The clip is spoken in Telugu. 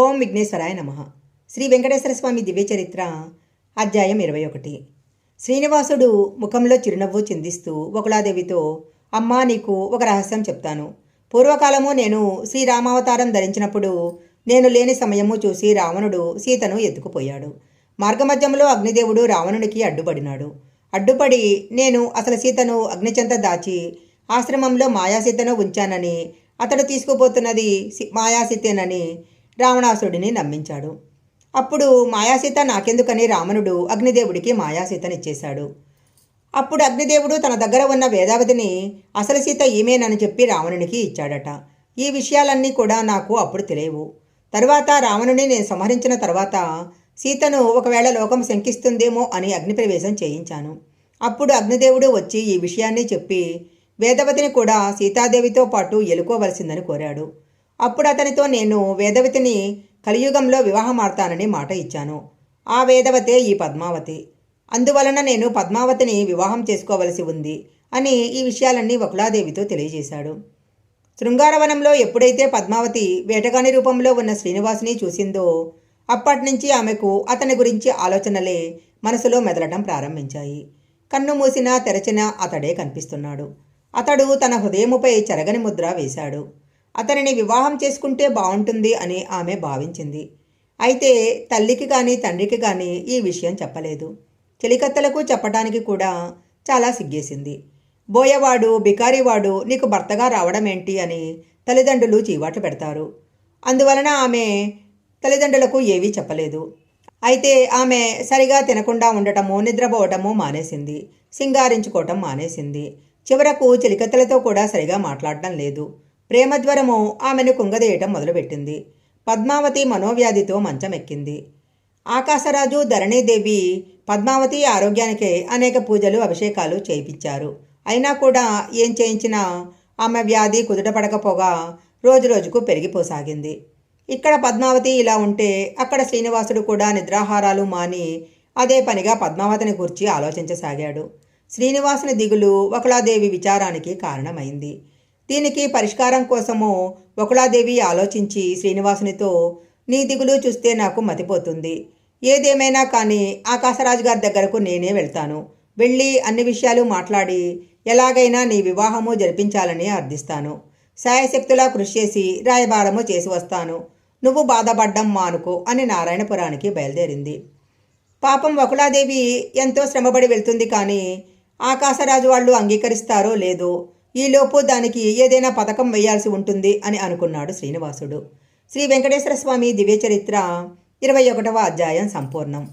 ఓం విఘ్నేశ్వరాయ నమ. శ్రీ వెంకటేశ్వర స్వామి దివ్యచరిత్ర అధ్యాయం ఇరవై ఒకటి. శ్రీనివాసుడు ముఖంలో చిరునవ్వు చిందిస్తూ ఒకలాదేవితో అమ్మా నీకు ఒక రహస్యం చెప్తాను. పూర్వకాలము నేను శ్రీరామావతారం ధరించినప్పుడు నేను లేని సమయము చూసి రావణుడు సీతను ఎత్తుకుపోయాడు. మార్గమధ్యంలో అగ్నిదేవుడు రావణునికి అడ్డుపడినాడు. అడ్డుపడి నేను అసలు సీతను అగ్నిచెంత దాచి ఆశ్రమంలో మాయాసీతను ఉంచానని అతడు తీసుకుపోతున్నది మాయాసీతేనని రావణాసుడిని నమ్మించాడు. అప్పుడు మాయాసీత నాకెందుకని రావణుడు అగ్నిదేవుడికి మాయాసీతనిచ్చేశాడు. అప్పుడు అగ్నిదేవుడు తన దగ్గర ఉన్న వేదావతిని అసలు సీత ఈమెనని చెప్పి రావణునికి ఇచ్చాడట. ఈ విషయాలన్నీ కూడా నాకు అప్పుడు తెలియవు. తర్వాత రావణుని నేను సంహరించిన తర్వాత సీతను ఒకవేళ లోకం శంకిస్తుందేమో అని అగ్నిప్రవేశం చేయించాను. అప్పుడు అగ్నిదేవుడు వచ్చి ఈ విషయాన్ని చెప్పి వేదవతిని కూడా సీతాదేవితో పాటు ఎలుకోవలసిందని కోరాడు. అప్పుడు అతనితో నేను వేదవతిని కలియుగంలో వివాహమాడతానని మాట ఇచ్చాను. ఆ వేదవతే ఈ పద్మావతి. అందువలన నేను పద్మావతిని వివాహం చేసుకోవలసి ఉంది అని ఈ విషయాలన్నీ వకులాదేవితో తెలియజేశాడు. శృంగారవనంలో ఎప్పుడైతే పద్మావతి వేటగాని రూపంలో ఉన్న శ్రీనివాసుని చూసిందో అప్పటి నుంచి ఆమెకు అతని గురించి ఆలోచనలే మనసులో మెదలటం ప్రారంభించాయి. కన్ను మూసినా తెరచినా అతడే కనిపిస్తున్నాడు. అతడు తన హృదయముపై చెరగని ముద్ర వేశాడు. అతనిని వివాహం చేసుకుంటే బాగుంటుంది అని ఆమె భావించింది. అయితే తల్లికి కానీ తండ్రికి కానీ ఈ విషయం చెప్పలేదు. చెలికత్తలకు చెప్పటానికి కూడా చాలా సిగ్గేసింది. బోయవాడు బికారివాడు నీకు భర్తగా రావడం ఏంటి అని తల్లిదండ్రులు చీవాట్లు పెడతారు. అందువలన ఆమె తల్లిదండ్రులకు ఏవీ చెప్పలేదు. అయితే ఆమె సరిగా తినకుండా ఉండటము నిద్రపోవటము మానేసింది. సింగారించుకోవటం మానేసింది. చివరకు చిలికత్తలతో కూడా సరిగా మాట్లాడటం లేదు. ప్రేమజ్వరము ఆమెను కుంగదీయటం మొదలుపెట్టింది. పద్మావతి మనోవ్యాధితో మంచం ఎక్కింది ఆకాశరాజు ధరణీదేవి పద్మావతి ఆరోగ్యానికే అనేక పూజలు అభిషేకాలు చేయించారు అయినా కూడా ఏం చేయించినా ఆమె వ్యాధి కుదుటపడకపోగా రోజురోజుకు పెరిగిపోసాగింది. ఇక్కడ పద్మావతి ఇలా ఉంటే అక్కడ శ్రీనివాసుడు కూడా నిద్రాహారాలు మాని అదే పనిగా పద్మావతిని గురించి ఆలోచించసాగాడు. శ్రీనివాసుని దిగులు ఒకలాదేవి విచారానికి కారణమైంది. దీనికి పరిష్కారం కోసము ఒకళాదేవి ఆలోచించి శ్రీనివాసునితో నీ దిగులు చూస్తే నాకు మతిపోతుంది. ఏదేమైనా కానీ ఆకాశరాజు గారి దగ్గరకు నేనే వెళ్తాను. వెళ్ళి అన్ని విషయాలు మాట్లాడి ఎలాగైనా నీ వివాహము జరిపించాలని అర్థిస్తాను. శాయశక్తులా కృషి చేసి రాయబారము చేసి వస్తాను. నువ్వు బాధపడ్డం మానుకో అని నారాయణపురానికి బయలుదేరింది. పాపం వకులాదేవి ఎంతో శ్రమపడి వెళ్తుంది కానీ ఆకాశరాజు వాళ్ళు అంగీకరిస్తారో లేదో ఈలోపు దానికి ఏదైనా పథకం వేయాల్సి ఉంటుంది అని అనుకున్నాడు శ్రీనివాసుడు. శ్రీ వెంకటేశ్వర స్వామి దివ్య చరిత్ర ఇరవై ఒకటవ అధ్యాయం సంపూర్ణం.